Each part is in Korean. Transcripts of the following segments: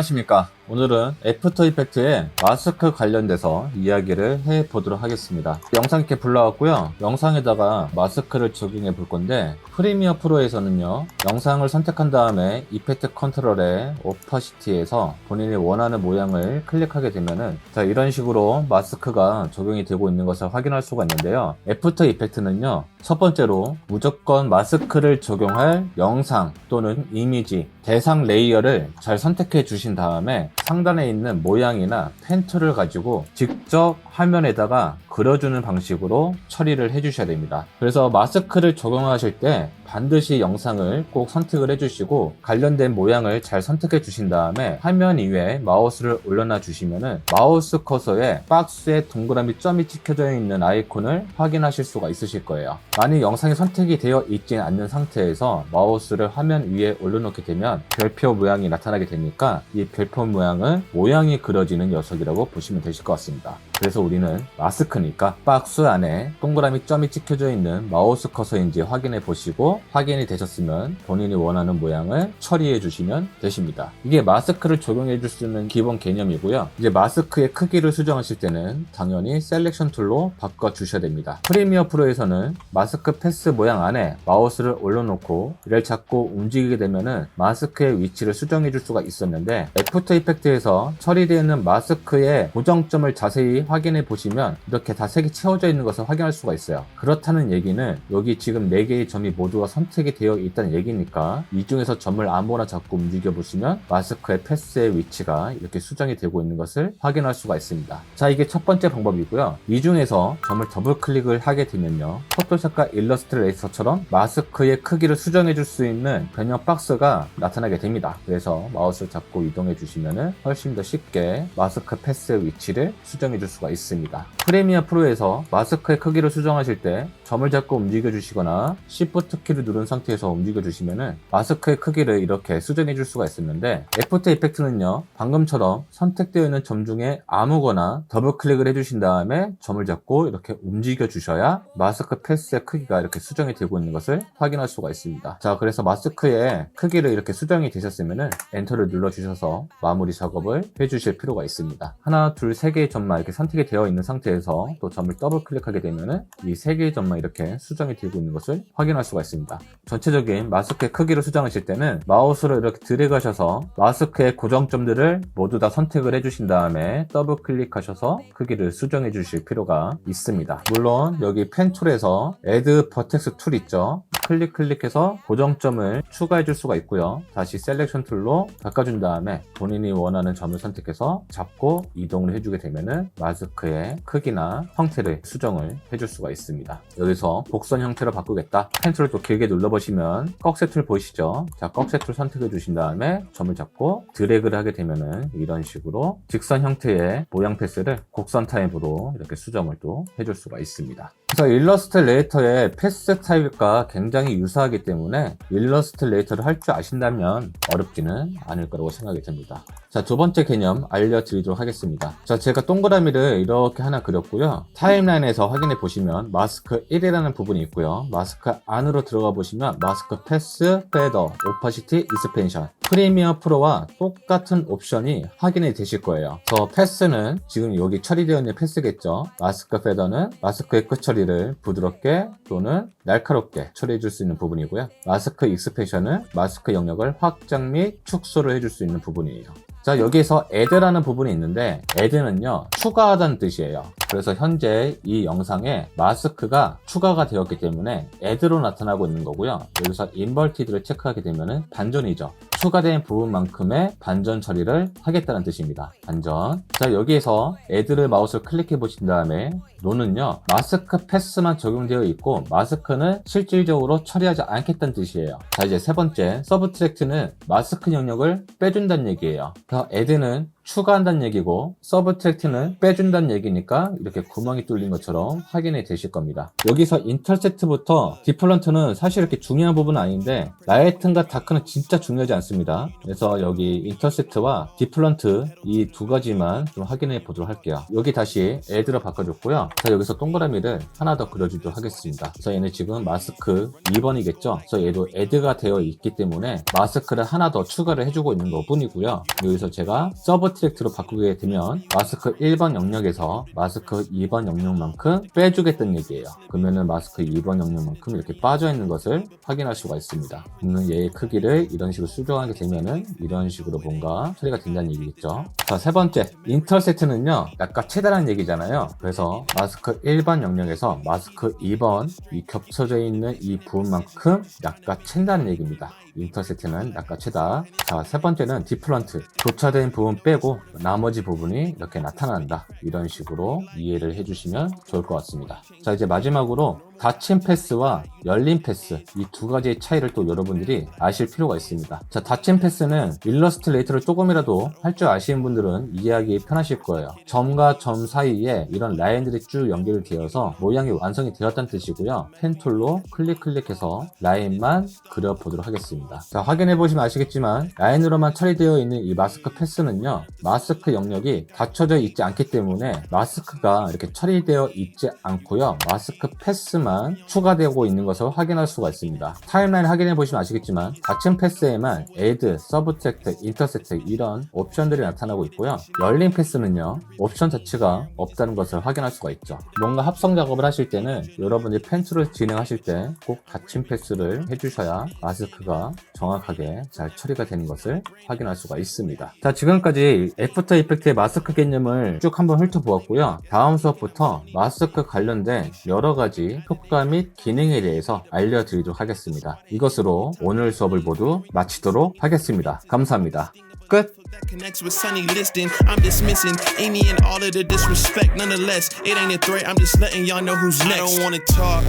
안녕하십니까 오늘은 애프터 이펙트의 마스크 관련돼서 이야기를 해 보도록 하겠습니다. 영상 이렇게 불러왔고요. 영상에다가 마스크를 적용해 볼 건데 프리미어 프로에서는요 영상을 선택한 다음에 이펙트 컨트롤의 오퍼시티에서 본인이 원하는 모양을 클릭하게 되면은 자 이런 식으로 마스크가 적용이 되고 있는 것을 확인할 수가 있는데요. 애프터 이펙트는요 첫 번째로 무조건 마스크를 적용할 영상 또는 이미지 대상 레이어를 잘 선택해 주신 다음에 상단에 있는 모양이나 펜툴을 가지고 직접 화면에다가 그려주는 방식으로 처리를 해 주셔야 됩니다. 그래서 마스크를 적용하실 때 반드시 영상을 꼭 선택을 해주시고 관련된 모양을 잘 선택해 주신 다음에 화면 위에 마우스를 올려놔 주시면은 마우스 커서에 박스에 동그라미 점이 찍혀져 있는 아이콘을 확인하실 수가 있으실 거예요. 만약 영상이 선택이 되어 있지 않는 상태에서 마우스를 화면 위에 올려놓게 되면 별표 모양이 나타나게 되니까 이 별표 모양 은 모양이 그려지는 녀석이라고 보시면 되실 것 같습니다. 그래서 우리는 마스크니까 박스 안에 동그라미 점이 찍혀져 있는 마우스 커서인지 확인해 보시고 확인이 되셨으면 본인이 원하는 모양을 처리해 주시면 되십니다. 이게 마스크를 적용해 줄 수 있는 기본 개념이고요. 이제 마스크의 크기를 수정하실 때는 당연히 셀렉션 툴로 바꿔 주셔야 됩니다. 프리미어 프로에서는 마스크 패스 모양 안에 마우스를 올려놓고 이를 잡고 움직이게 되면은 마스크의 위치를 수정해 줄 수가 있었는데 애프터 이펙트에서 처리되어 있는 마스크의 고정점을 자세히 확인해 보시면 이렇게 다 색이 채워져 있는 것을 확인할 수가 있어요. 그렇다는 얘기는 여기 지금 4개의 점이 모두가 선택이 되어 있다는 얘기니까 이 중에서 점을 아무거나 잡고 움직여 보시면 마스크의 패스의 위치가 이렇게 수정이 되고 있는 것을 확인할 수가 있습니다. 자, 이게 첫 번째 방법이고요. 이 중에서 점을 더블 클릭을 하게 되면요. 포토샵과 일러스트레이터처럼 마스크의 크기를 수정해 줄 수 있는 변형 박스가 나타나게 됩니다. 그래서 마우스를 잡고 이동해 주시면 훨씬 더 쉽게 마스크 패스의 위치를 수정해 줄 수가 있습니다. 프리미어 프로에서 마스크의 크기를 수정하실 때 점을 잡고 움직여 주시거나 Shift 키를 누른 상태에서 움직여 주시면은 마스크의 크기를 이렇게 수정해 줄 수가 있었는데 애프터 이펙트는요 방금처럼 선택되어 있는 점 중에 아무거나 더블 클릭을 해 주신 다음에 점을 잡고 이렇게 움직여 주셔야 마스크 패스의 크기가 이렇게 수정이 되고 있는 것을 확인할 수가 있습니다. 자 그래서 마스크의 크기를 이렇게 수정이 되셨으면은 엔터를 눌러 주셔서 마무리 작업을 해 주실 필요가 있습니다. 하나 둘 세 개의 점만 이렇게 선택이 되어 있는 상태에서 또 점을 더블 클릭하게 되면은 이 세 개의 점만 이렇게 수정이 되고 있는 것을 확인할 수가 있습니다. 전체적인 마스크의 크기를 수정하실 때는 마우스로 이렇게 드래그 하셔서 마스크의 고정점들을 모두 다 선택을 해주신 다음에 더블 클릭하셔서 크기를 수정해 주실 필요가 있습니다. 물론 여기 펜 툴에서 Add Vertex 툴 있죠. 클릭 클릭해서 고정점을 추가해 줄 수가 있고요. 다시 셀렉션 툴로 바꿔준 다음에 본인이 원하는 점을 선택해서 잡고 이동을 해주게 되면은 마스크의 크기나 형태를 수정을 해줄 수가 있습니다. 여기 서 곡선 형태로 바꾸겠다. 펜툴을 또 길게 눌러보시면 꺽쇠 툴 보이시죠? 자, 꺽쇠 툴 선택해 주신 다음에 점을 잡고 드래그를 하게 되면은 이런 식으로 직선 형태의 모양 패스를 곡선 타입으로 이렇게 수정을 또 해줄 수가 있습니다. 그래서 일러스트레이터의 패스 타입과 굉장히 유사하기 때문에 일러스트레이터를 할 줄 아신다면 어렵지는 않을 거라고 생각이 듭니다. 자, 두 번째 개념 알려드리도록 하겠습니다. 자, 제가 동그라미를 이렇게 하나 그렸고요. 타임라인에서 확인해 보시면 마스크 1이라는 부분이 있고요. 마스크 안으로 들어가 보시면 마스크 패스, 페더, 오파시티, 이스펜션 프리미어 프로와 똑같은 옵션이 확인이 되실 거예요. 저 패스는 지금 여기 처리되어 있는 패스겠죠. 마스크 페더는 마스크의 끝 처리를 부드럽게 또는 날카롭게 처리해 줄 수 있는 부분이고요. 마스크 익스펜션은 마스크 영역을 확장 및 축소를 해줄 수 있는 부분이에요. 자, 여기에서 add라는 부분이 있는데 add는요, 추가하다는 뜻이에요. 그래서 현재 이 영상에 마스크가 추가가 되었기 때문에 add로 나타나고 있는 거고요. 여기서 inverted를 체크하게 되면은 반전이죠. 추가된 부분만큼의 반전 처리를 하겠다는 뜻입니다. 반전. 자, 여기에서 add를 마우스를 클릭해 보신 다음에 노는요, 마스크 패스만 적용되어 있고, 마스크는 실질적으로 처리하지 않겠다는 뜻이에요. 자, 이제 세 번째, 서브트랙트는 마스크 영역을 빼준다는 얘기예요. 그래서 add는 추가한다는 얘기고 서브트랙트는 빼준다는 얘기니까 이렇게 구멍이 뚫린 것처럼 확인이 되실 겁니다. 여기서 인터셉트부터 디플런트는 사실 이렇게 중요한 부분은 아닌데 라이튼과 다크는 진짜 중요하지 않습니다. 그래서 여기 인터셉트와 디플런트 이 두 가지만 좀 확인해 보도록 할게요. 여기 다시 애드로 바꿔줬고요. 자 여기서 동그라미를 하나 더 그려주도록 하겠습니다. 그래서 얘는 지금 마스크 2번이겠죠. 그래서 얘도 애드가 되어 있기 때문에 마스크를 하나 더 추가를 해주고 있는 것 뿐이고요. 여기서 제가 서브 트랙트로 바꾸게 되면 마스크 1번 영역에서 마스크 2번 영역만큼 빼주겠다는 얘기예요. 그러면은 마스크 2번 영역만큼 이렇게 빠져 있는 것을 확인할 수가 있습니다. 그러면 얘의 크기를 이런 식으로 수정하게 되면은 이런 식으로 뭔가 처리가 된다는 얘기겠죠. 자, 세 번째. 인터세트는요, 약간 최다라는 얘기잖아요. 그래서 마스크 1번 영역에서 마스크 2번 이 겹쳐져 있는 이 부분만큼 약간 챈다는 얘기입니다. 인터세트는 낚아채다. 자, 세 번째는 디플런트. 교차된 부분 빼고 나머지 부분이 이렇게 나타난다. 이런 식으로 이해를 해주시면 좋을 것 같습니다. 자, 이제 마지막으로 닫힌 패스와 열린 패스 이 두 가지의 차이를 또 여러분들이 아실 필요가 있습니다. 자, 닫힌 패스는 일러스트레이터를 조금이라도 할 줄 아시는 분들은 이해하기 편하실 거예요. 점과 점 사이에 이런 라인들이 쭉 연결이 되어서 모양이 완성이 되었다는 뜻이고요. 펜툴로 클릭 클릭해서 라인만 그려보도록 하겠습니다. 자, 확인해 보시면 아시겠지만 라인으로만 처리되어 있는 이 마스크 패스는요. 마스크 영역이 닫혀져 있지 않기 때문에 마스크가 이렇게 처리되어 있지 않고요. 마스크 패스만 추가되고 있는 것을 확인할 수가 있습니다. 타임라인 확인해 보시면 아시겠지만 닫힌 패스에만 add, subtract, intersect 이런 옵션들이 나타나고 있고요. 열린 패스는요. 옵션 자체가 없다는 것을 확인할 수가 있죠. 뭔가 합성 작업을 하실 때는 여러분이 펜툴을 진행하실 때 꼭 닫힌 패스를 해주셔야 마스크가 정확하게 잘 처리가 되는 것을 확인할 수가 있습니다. 자, 지금까지 애프터 이펙트의 마스크 개념을 쭉 한번 훑어보았고요. 다음 수업부터 마스크 관련된 여러 가지 효과 및 기능에 대해서 알려드리도록 하겠습니다. 이것으로 오늘 수업을 모두 마치도록 하겠습니다. 감사합니다. 끝! That connects with Sunny listing. I'm dismissing Amy and all of the disrespect. Nonetheless, it ain't a threat. I'm just letting y'all know who's next. I don't wanna talk.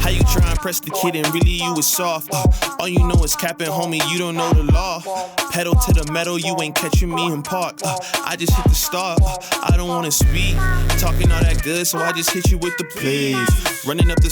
How you try and press the kid and really you was soft. Uh, all you know is capping, homie. You don't know the law. Pedal to the metal, you ain't catching me in park. Uh, I just hit the start. Uh, I don't wanna speak. Talking all that good, so I just hit you with the please. Running up the.